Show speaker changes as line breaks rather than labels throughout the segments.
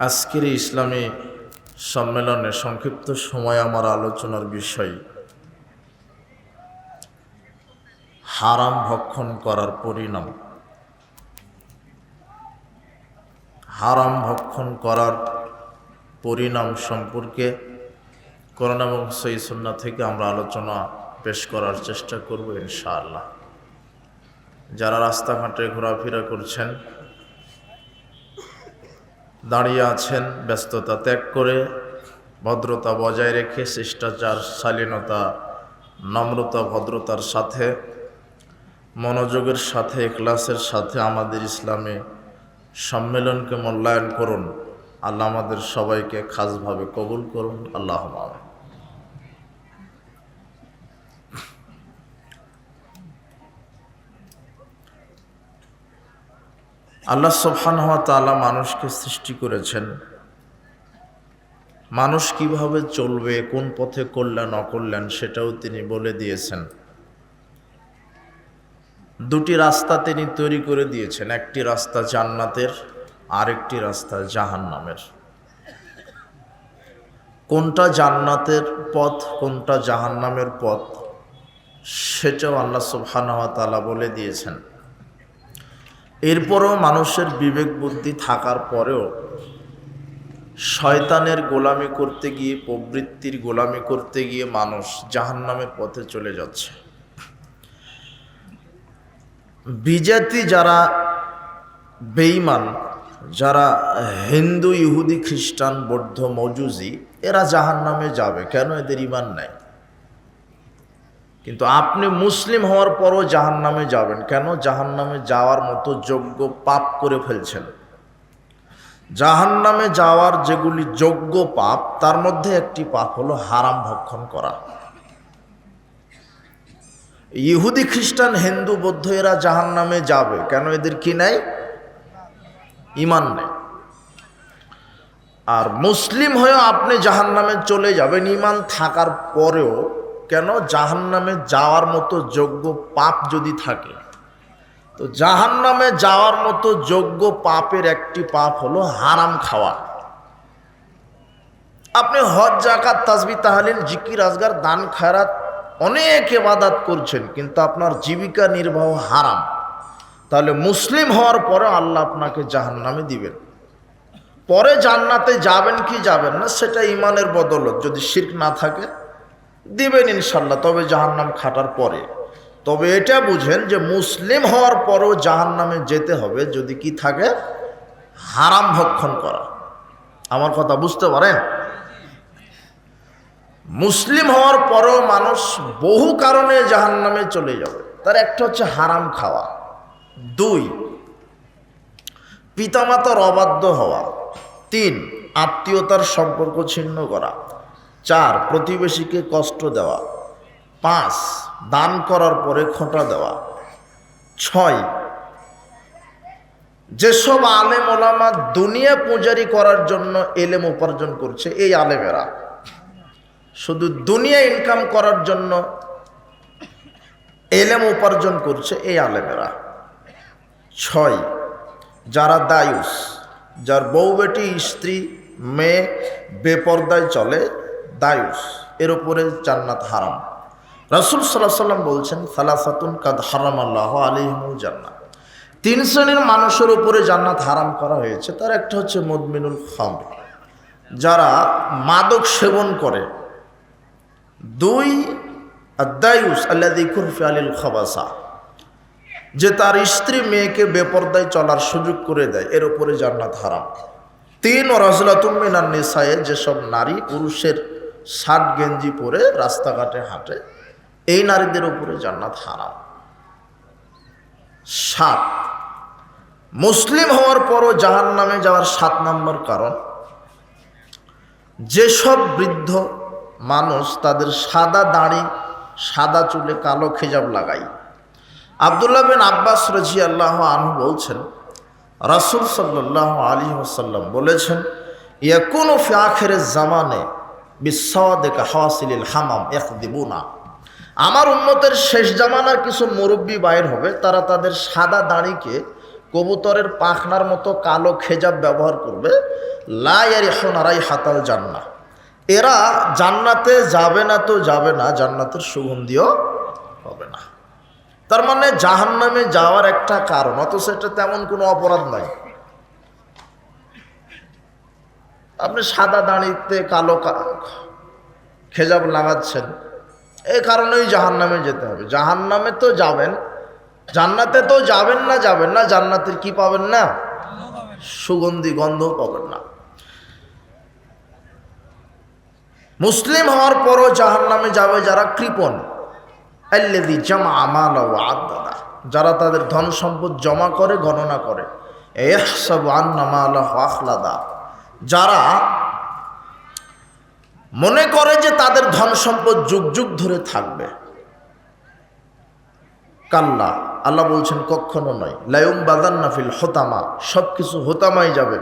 আজকের ইসলামী সম্মেলনে সংক্ষিপ্ত সময় আমার আলোচনার বিষয়, হারাম ভক্ষণ করার পরিণাম। হারাম ভক্ষণ করার পরিণাম সম্পর্কে করোনা এবং সই সুন্না থেকে আমরা আলোচনা পেশ করার চেষ্টা করব ইনশাআল্লাহ। যারা রাস্তাঘাটে ঘোরাফেরা করছেন দাঁড়িয়ে আছেন, ব্যস্ততা ত্যাগ করে ভদ্রতা বজায় রেখে শিষ্টাচার, শালীনতা, নম্রতা, ভদ্রতার সাথে, মনোযোগের সাথে ক্লাসের সাথে আমাদের ইসলামে সম্মেলনকে মূল্যায়ন করুন আল্লাহ আমাদের সবাইকে খাসভাবে কবুল করুন আল্লাহ আমিন। আল্লাহ সোফান হওয়া তালা মানুষকে সৃষ্টি করেছেন। মানুষ কীভাবে চলবে, কোন পথে কল্যাণ, অকল্যাণ সেটাও তিনি বলে দিয়েছেন। দুটি রাস্তা তিনি তৈরি করে দিয়েছেন, একটি রাস্তা জান্নাতের, আরেকটি রাস্তা জাহান্নামের। কোনটা জান্নাতের পথ, কোনটা জাহান্নামের পথ, সেটাও আল্লাহ সুবহানাহু তালা বলে দিয়েছেন। এরপরও মানুষের বিবেক বুদ্ধি থাকার পরেও শয়তানের গোলামি করতে গিয়ে, প্রবৃত্তির গোলামি করতে গিয়ে মানুষ জাহান্নামের পথে চলে যাচ্ছে। বিজাতি যারা বেইমান যারা হিন্দু, ইহুদি, খ্রিস্টান, বৌদ্ধ, মৌজুজি, এরা জাহান্নামে যাবে। কেন এদের ইমান নাই? কিন্তু আপনি মুসলিম হওয়ার পরও জাহান নামে যাবেন। কেন? জাহান নামে যাওয়ার মতো যোগ্য পাপ করে ফেলছেন। জাহান নামে যাওয়ার যেগুলি যোগ্য পাপ, তার মধ্যে একটি পাপ হলো হারাম ভক্ষণ করা। ইহুদি, খ্রিস্টান, হিন্দু, বৌদ্ধ, এরা জাহান নামে যাবে। কেন? এদের কি নাই? ইমান নেই। আর মুসলিম হয়েও আপনি জাহান নামে চলে যাবেন। ইমান থাকার পরেও কেন জাহান নামে যাওয়ার মতো যোগ্য পাপ যদি থাকে? তো জাহান নামে যাওয়ার মতো যোগ্য পাপের একটি পাপ হলো হারাম খাওয়া। আপনি হজ জাকাত তাসবি তাহালিন জিকির, আজগার, দান, খায়রাত অনেক এবাদাত করছেন, কিন্তু আপনার জীবিকা নির্বাহ হারাম। তাহলে মুসলিম হওয়ার পরে আল্লাহ আপনাকে জাহান নামে দিবেন। পরে জান্নাতে যাবেন কি যাবেন না, সেটা ইমানের বদলত, যদি শির্ক না থাকে। দিবেন ইনশাল্লাহ, তবে জাহান্নাম খাটার পরে। তবে এটা বুঝেন যে মুসলিম হওয়ার পরেও জাহান্নামে যেতে হবে যদি কি থাকে হারাম ভক্ষণ করা। আমার কথা বুঝতে পারেন? মুসলিম হওয়ার পরেও মানুষ বহু কারণে জাহান্নামে চলে যাবে। তার একটা হচ্ছে হারাম খাওয়া। দুই, পিতামাতার অবাধ্য হওয়া। তিন, আত্মীয়তার সম্পর্ক ছিন্ন করা। চার, প্রতিবেশীকে কষ্ট দেওয়া। পাঁচ, দান করার পরে খোঁটা দেওয়া। ছয়, যেসব আলেম ওলামা দুনিয়া পূজারি করার জন্য এলেম উপার্জন করছে, এই আলেমেরা। শুধু দুনিয়া ইনকাম করার জন্য এলেম উপার্জন করছে, এই আলেমেরা। ছয়, যারা দায়ুস, যার বউ বেটি, স্ত্রী, মেয়ে বেপর্দায় চলে দায়ুস, এর উপরে জান্নাত হারাম। রাসুল সাল্লাহ সাল্লাম বলছেন, সালাসাতুন কাদ হারাম আল্লাহ আলিহমুল জান্নাত তিন শ্রেণির মানুষের উপরে জান্নাত হারাম করা হয়েছে, তার একটা হচ্ছে মদমিনুল খাম যারা মাদক সেবন করে, দুই দায়ুস আল্লাদি কুরফি আলিল খাবাসা, যে তার স্ত্রী মেয়েকে বেপর্দায় চলার সুযোগ করে দেয়, এর উপরে জান্নাত হারাম। তিন ও রাজলাতুমিনার নিসায়ে, যেসব নারী পুরুষের শার্ট গেঞ্জি পরে রাস্তাঘাটে হাঁটে, এই নারীদের উপরে জান্নাত হারাম। সাত, মুসলিম হওয়ার পরও জাহান নামে যাওয়ার সাত নম্বর কারণ, যেসব বৃদ্ধ মানুষ তাদের সাদা দাড়ি, সাদা চুলে কালো খেজাব লাগায় আবদুল্লাহ বিন আব্বাস রাজি আল্লাহ আনহু বলছেন, রাসুল সাল্লাহ আলী ওসাল্লাম বলেছেন, ইয়াকুন ফি আখের জামানে হামাম আমার উন্নতের শেষ জামানার কিছু মুরব্বী বাইর হবে, তারা তাদের সাদা দাড়িকে কবুতরের পাখনার মতো কালো খেজাব ব্যবহার করবে। লাইয়ারি সোনারাই হাতাল জান্না এরা জান্নাতে যাবে না তো যাবে না, জান্নাতের সুগন্ধিও হবে না। তার মানে জাহান্নামে যাওয়ার একটা কারণ, অথচ এটা তেমন কোনো অপরাধ নয়। আপনি সাদা দাঁড়িতে কালো খেজাব লাগাচ্ছেন। এই কারণেই জাহান্নামে যেতে হবে। জাহান্নামে তো যাবেন। জান্নাতে তো যাবেন না যাবেন না। জান্নাতের কি পাবেন না? সুগন্ধি গন্ধ পাবেন না। মুসলিম হওয়ার পরও জাহান্নামে যাবে যারা কৃপণ। আল্লেদি জামা আমাল আদাদা। যারা তাদের ধন সম্পদ জমা করে, গণনা করে। এহসব আন্নামাল আখলাদা। যারা মনে করে যে তাদের ধন সম্পদ যুগ যুগ ধরে থাকবে। কাল্লা, আল্লাহ বলছেন, কখনো নয়। লায়ুম বাদান্নাফিল হতামা সব কিছু হোতামাই যাবে।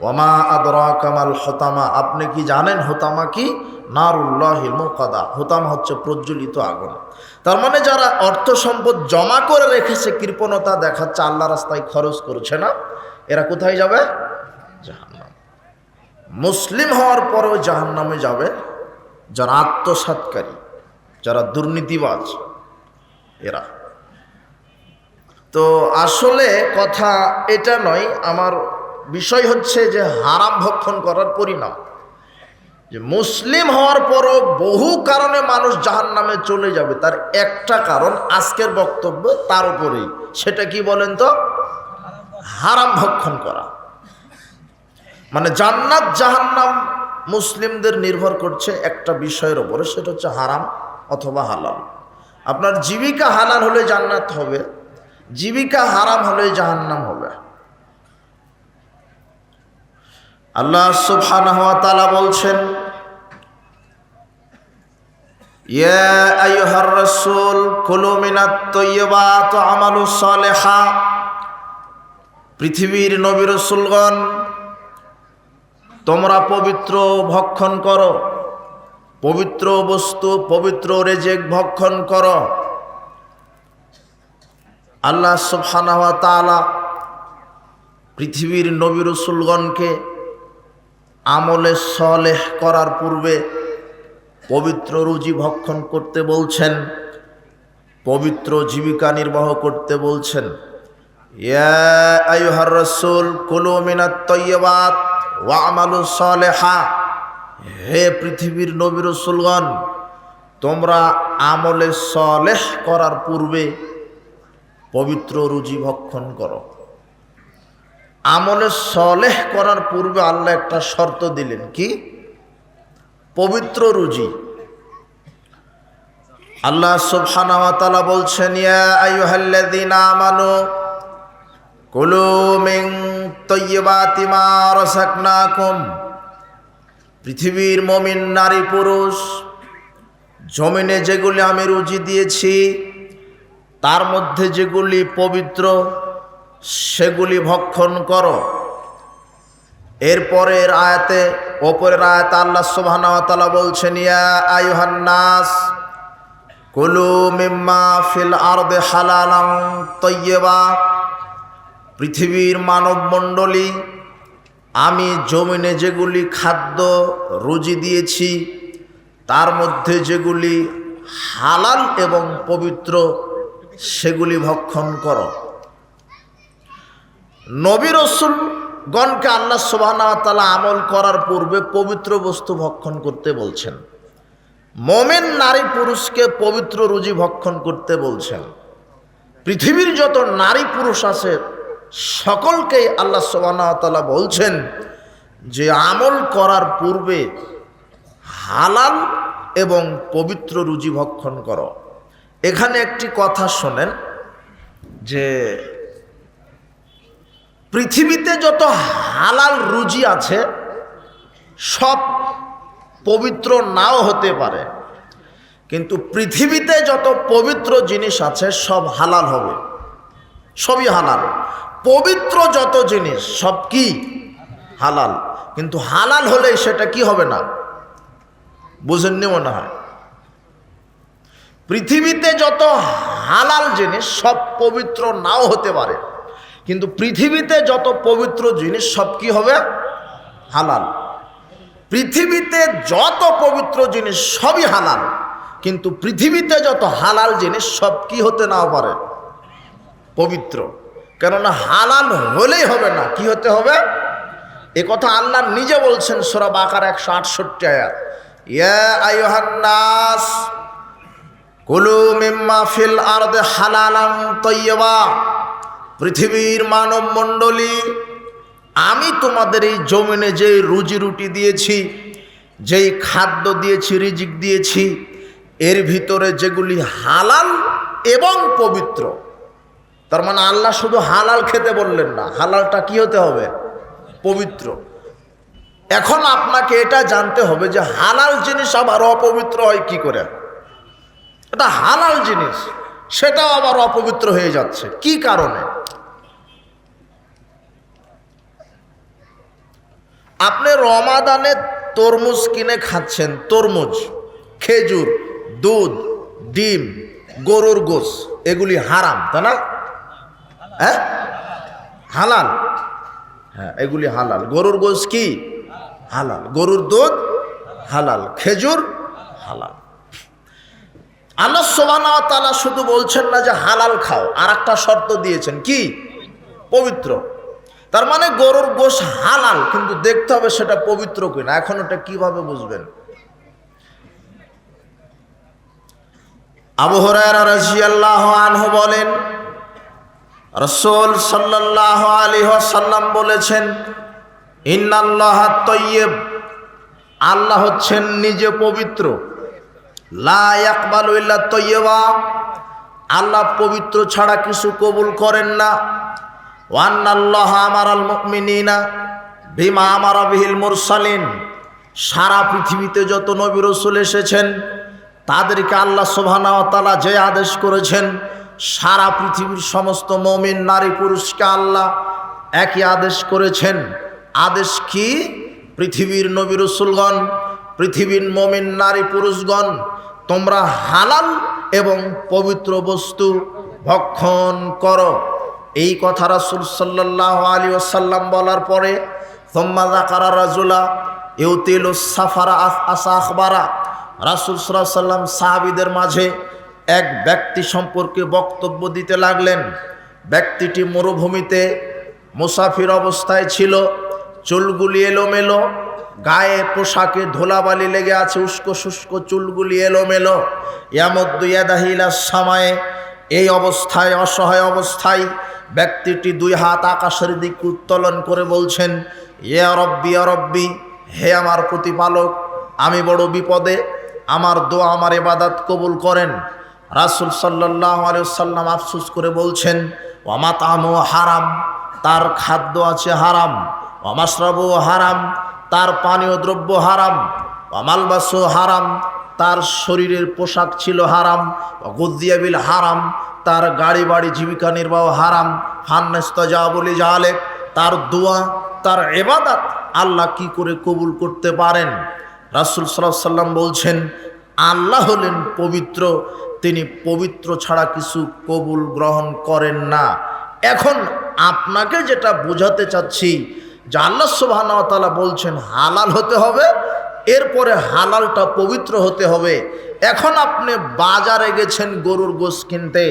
ওমা আদরা কামাল হতামা, আপনি কি জানেন হোতামা কি? নারুল্লাহিল মুকাদা, হোতামা হচ্ছে প্রজ্বলিত আগুন। তার মানে যারা অর্থ সম্পদ জমা করে রেখেছে, কৃপণতা দেখাচ্ছে, আল্লাহ রাস্তায় খরচ করছে না। এরা কোথায় যাবে? জাহান্নাম। মুসলিম হওয়ার পরেও জাহান্নামে যাবে যারা আত্মসাৎকারী, যারা দুর্নীতিবাজ, এরা। তো আসলে কথা এটা নয়, আমার বিষয় হচ্ছে যে হারাম ভক্ষণ করার পরিণাম। যে মুসলিম হওয়ার পরও বহু কারণে মানুষ জাহান নামে চলে যাবে, তার একটা কারণ আজকের বক্তব্য তার উপরেই, সেটা কি বলেন তো? হারাম ভক্ষণ করা। মানে জান্নাত, জাহান্নাম মুসলিমদের নির্ভর করছে একটা বিষয়ের ওপরে সেটা হচ্ছে হারাম অথবা হালাল। আপনার জীবিকা হালাল হলে জান্নাত হবে, জীবিকা হারাম হলে জাহান্নাম হবে। আল্লাহ সুবহানাহু ওয়া তাআলা বলছেন পৃথিবীর নবী রাসূলগণ তোমরা পবিত্র ভক্ষণ করো। পবিত্র বস্তু, পবিত্র রেজেক ভক্ষণ করো। আল্লাহ সুবহানাহু তাআলা পৃথিবীর নবী রসুলগণকে আমলে সলেহ করার পূর্বে পবিত্র রুজি ভক্ষণ করতে বলছেন, পবিত্র জীবিকা নির্বাহ করতে বলছেন। ইয়া আইয়ুহার রাসূল, কুলু মিনাত তাইয়্যিবাত ওয়া আমালু সালেহা। হে পৃথিবীর নবী রসুলগণ, তোমরা আমলে সলেহ করার পূর্বে পবিত্র রুজি ভক্ষণ করো। আমলে সলেহ করার পূর্বে আল্লাহ একটা শর্ত দিলেন, কি? পবিত্র রুজি। আল্লাহ সুবহানাহু ওয়া তাআলা বলছেন, ইয়া আইয়ুহাল্লাযীনা আমানু পৃথিবীর মমিন নারী পুরুষ, জমিনে যেগুলি আমি রুজি দিয়েছি, তার মধ্যে যেগুলি পবিত্র, সেগুলি ভক্ষণ করো। এরপরের আয়াতে, ওপরের আয়াতে আল্লাহ সুবহানাহু বলছেন, ইয়া আইয়ুহান নাস, কুলু মিম্মা ফিল আরদে তাইয়্যিবা পৃথিবীর মানব মণ্ডলী আমি জমিনে যেগুলি খাদ্য রুজি দিয়েছি, তার মধ্যে যেগুলি হালাল এবং পবিত্র, সেগুলি ভক্ষণ করো। নবী রসুল গণকে আল্লাহ সুবাহনা তালা আমল করার পূর্বে পবিত্র বস্তু ভক্ষণ করতে বলছেন। মোমেন নারী পুরুষকে পবিত্র রুজি ভক্ষণ করতে বলছেন। পৃথিবীর যত নারী পুরুষ আছে সকলকেই আল্লাহ সুবাহনা তালা বলছেন যে আমল করার পূর্বে হালাল এবং পবিত্র রুজি ভক্ষণ করো। এখানে একটি কথা শোনেন যে পৃথিবীতে যত হালাল রুজি আছে, সব পবিত্র নাও হতে পারে। কিন্তু পৃথিবীতে যত পবিত্র জিনিস আছে, সব হালাল হবে। সবই হালাল। পবিত্র যত জিনিস, সব কি? হালাল। কিন্তু হালাল হলে সেটা কি হবে না? বুঝেননি মনে হয়? পৃথিবীতে যত হালাল জিনিস, সব পবিত্র নাও হতে পারে। কিন্তু পৃথিবীতে যত পবিত্র জিনিস, সব কি হবে? হালাল। পৃথিবীতে যত পবিত্র জিনিস, সবই হালাল। কিন্তু পৃথিবীতে যত হালাল জিনিস, সব কি হতে নাও পারে? পবিত্র। কেননা হালাল হলেই হবে না। কি হতে হবে? এ কথা আল্লাহ নিজে বলছেন সোরা বাকার একশো আটষট্টি আয়াত। ইয়া আইহান্নাস কুলু মিম্মা ফিল আরদে হালালান তৈয়বা পৃথিবীর মানব মণ্ডলী আমি তোমাদের এই জমিনে যে রুজি রুটি দিয়েছি, যেই খাদ্য দিয়েছি, রিজিক দিয়েছি, এর ভিতরে যেগুলি হালাল এবং পবিত্র তার মানে আল্লাহ শুধু হালাল খেতে বললেন না। হালালটা কি হতে হবে? পবিত্র। এখন আপনাকে এটা জানতে হবে যে হালাল জিনিস আবার অপবিত্র হয় কি করে? এটা হালাল জিনিস, সেটাও আবার অপবিত্র হয়ে যাচ্ছে। কি কারণে? আপনি রমাদানে তরমুজ কিনে খাচ্ছেন, তরমুজ, খেজুর, দুধ, ডিম, গরুর গোস এগুলি হারাম, তাই না? হ্যাঁ? হালাল। হ্যাঁ এগুলি হালাল। গরুর গোস কি? হালাল। গরুর দুধ হালাল। খেজুর হালাল। আল্লাহ সোবানা তালা শুধু বলছেন না যে হালাল খাও আর একটা শর্ত দিয়েছেন। কি? পবিত্র। তার মানে গরুর গোশ হালাল, কিন্তু দেখতে হবে সেটা পবিত্র কিনা। এখন ওটা কীভাবে বুঝবেন? আবু হরায়রা রাজিয়াল্লাহ আনহু বলেন রসুল সাল্লাল্লাহু আলাইহি ওয়াসাল্লাম বলেছেন, ইন্নাল্লাহ তৈয়ব আল্লাহ হচ্ছেন নিজে পবিত্র। লা ইয়াকবালু ইল্লা তৈয়বা, আল্লাহ পবিত্র ছাড়া কিছু কবুল করেন না। ওয়ান্নাল্লাহ আমার আল মুমিনিনা ভীমা আমার বিহিল মুরসালিন। সারা পৃথিবীতে যত নবী রসুল এসেছেন, তাদেরকে আল্লাহ সোভানা তালা যে আদেশ করেছেন সারা পৃথিবীর সমস্ত মমিন, নারী, পুরুষকে আল্লাহ একই আদেশ করেছেন। আদেশ কি? পৃথিবীর নবী রসুলগণ, পৃথিবীর মমিন, নারী, পুরুষগণ, তোমরা হালাল এবং পবিত্র বস্তু ভক্ষণ করো। এই কথা রাসুল সাল্লাহ আলী ওসাল্লাম বলার পরে সোম্মাদা রাজুলা ইউতিল সাফারা আসা আখবারা। রাসুল সাল্লাম সাহাবিদের মাঝে এক ব্যক্তি সম্পর্কে বক্তব্য দিতে লাগলেন। ব্যক্তিটি মরুভূমিতে মুসাফির অবস্থায় ছিল, চুলগুলি এলোমেলো, গায়ে পোশাকে ধুলাবালি লেগে আছে উস্কো শুষ্ক চুলগুলি এলোমেলো। ইয়ামদ্দু ইয়াদাহিলা সামায়ে, এই অবস্থায়, অসহায় অবস্থায় ব্যক্তিটি দুই হাত আকাশের দিক উত্তোলন করে বলছেন এ রব্বি রব্বি, হে আমার প্রতিপালক, আমি বড় বিপদে, আমার দোয়া, আমার এবাদাত কবুল করেন। রাসুল সাল্লাহ সাল্লাম আফসুস করে বলছেন ওমাতামো হারাম, তার খাদ্য আছে হারাম। অমাশ্রবও হারাম, তার পানীয় দ্রব্য হারাম। অমালবাসও হারাম, তার শরীরের পোশাক ছিল হারাম। গুদ্দিয়াবিল হারাম, তার গাড়ি বাড়ি জীবিকা নির্বাহ হারাম। ফান্নেস্তা বলি জালেক তার দোয়া, তার এবাদাত আল্লাহ কি করে কবুল করতে পারেন? রাসুল সাল্লাম বলছেন, আল্লাহ হলেন পবিত্র তিনি পবিত্র ছাড়া কিছু কবুল গ্রহণ করেন না। এখন আপনাকে যেটা বোঝাতে চাচ্ছি, যে আল্লাহ সুবাহ বলছেন, হালাল হতে হবে এরপরে হালালটা পবিত্র হতে হবে। এখন আপনি বাজারে গেছেন গরুর গোস কিনতে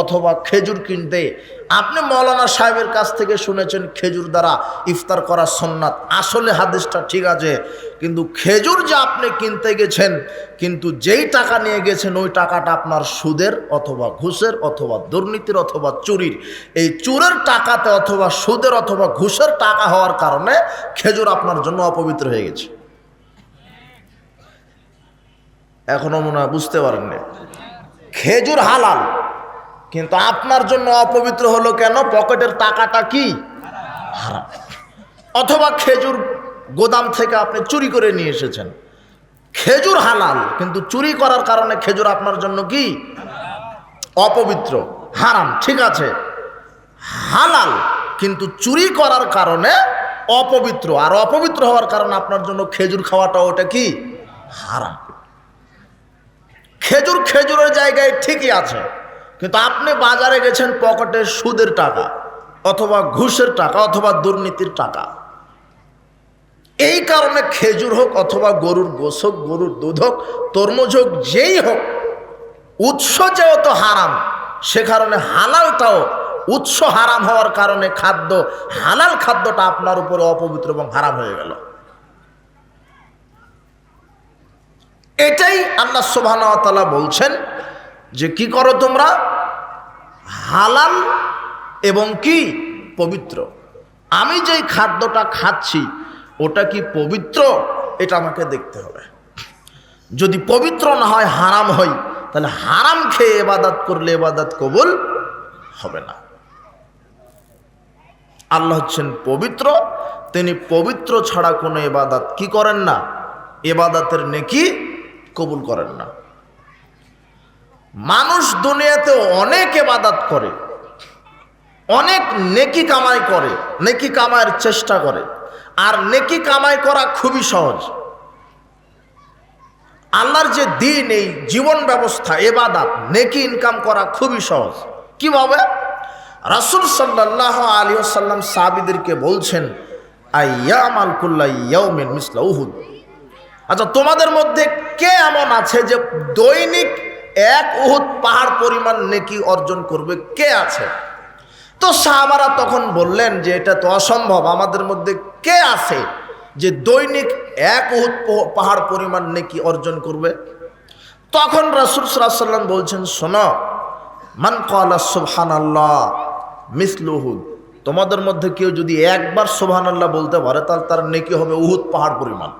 অথবা খেজুর কিনতে। আপনি মৌলানা সাহেবের কাছ থেকে শুনেছেন খেজুর দ্বারা ইফতার করা সন্ন্যাত আসলে হাদিসটা ঠিক আছে। কিন্তু খেজুর যে আপনি কিনতে গেছেন, কিন্তু যেই টাকা নিয়ে গেছেন, ওই টাকাটা আপনার সুদের অথবা ঘুষের অথবা দুর্নীতির অথবা চুরির। এই চুরের টাকাতে অথবা সুদের অথবা ঘুষের টাকা হওয়ার কারণে খেজুর আপনার জন্য অপবিত্র হয়ে গেছে। এখনও মনে হয় বুঝতে পারেননি। খেজুর হালাল, কিন্তু আপনার জন্য অপবিত্র হলো কেন? পকেটের টাকাটা কি? হারাম। অথবা খেজুর গোদাম থেকে আপনি চুরি করে নিয়ে এসেছেন। খেজুর হালাল, কিন্তু চুরি করার কারণে খেজুর আপনার জন্য কি? অপবিত্র, হারাম, ঠিক আছে। হালাল, কিন্তু চুরি করার কারণে অপবিত্র, আর অপবিত্র হওয়ার কারণে আপনার জন্য খেজুর খাওয়াটা ওটা কি? হারাম। খেজুর খেজুরের জায়গায় ঠিকই আছে, কিন্তু আপনি বাজারে গেছেন পকেটে সুদের টাকা, অথবা ঘুষের টাকা, অথবা দুর্নীতির টাকা। এই কারণে খেজুর হোক অথবা গরুর গোস হোক, গরুর দুধ হোক, তরমুজ হোক, যেই হোক উৎস যেহেতু হারাম। সে কারণে হালালটাও উৎস হারাম হওয়ার কারণে খাদ্য, হালাল খাদ্যটা আপনার উপরে অপবিত্র এবং হারাম হয়ে গেল। এটাই আল্লাহ সোভানতালা বলছেন যে কি করো তোমরা? হালাল এবং কি? পবিত্র। আমি যেই খাদ্যটা খাচ্ছি, ওটা কি পবিত্র? এটা আমাকে দেখতে হবে। যদি পবিত্র না হয়, হারাম হয়, তাহলে হারাম খেয়ে এবাদাত করলে এবাদাত কবুল হবে না। আল্লাহ হচ্ছেন পবিত্র, তিনি পবিত্র ছাড়া কোনো এবাদাত কি করেন না? এবাদাতের নেকি কবুল করেন না। মানুষ দুনিয়াতে অনেক এবাদাত করে, অনেক নেকি কামাই করে, নেকি কামাইয়ের চেষ্টা করে, আর নেকি কামাই করা খুবই সহজ। আল্লাহর যে দিন, এই জীবন ব্যবস্থা এবাদাত নেকি ইনকাম করা খুবই সহজ। কীভাবে রাসুল সাল্লাহ আলী আসাল্লাম সাবিদেরকে বলছেন আইয়াম আলকুল্লা ইয়াউমিন মিসলা উহুদ। আচ্ছা তোমাদের মধ্যে কে এমন আছে যে দৈনিক এক উহুদ পাহাড় পরিমাণ নেকি অর্জন করবে? কে আছে? তো সাহাবারা তখন বললেন যে এটা তো অসম্ভব। আমাদের মধ্যে কে আছে যে দৈনিক এক উহুদ প- পাহাড় পরিমাণ নেকি অর্জন করবে? তখন রাসুল সাল্লাম বলছেন, শোনো, মান কলা সুবহান আল্লাহ মিসলুহুদ তোমাদের মধ্যে কেউ যদি একবার সুবহান আল্লাহ বলতে পারে, তাহলে তার নেকি হবে উহুদ পাহাড় পরিমাণ।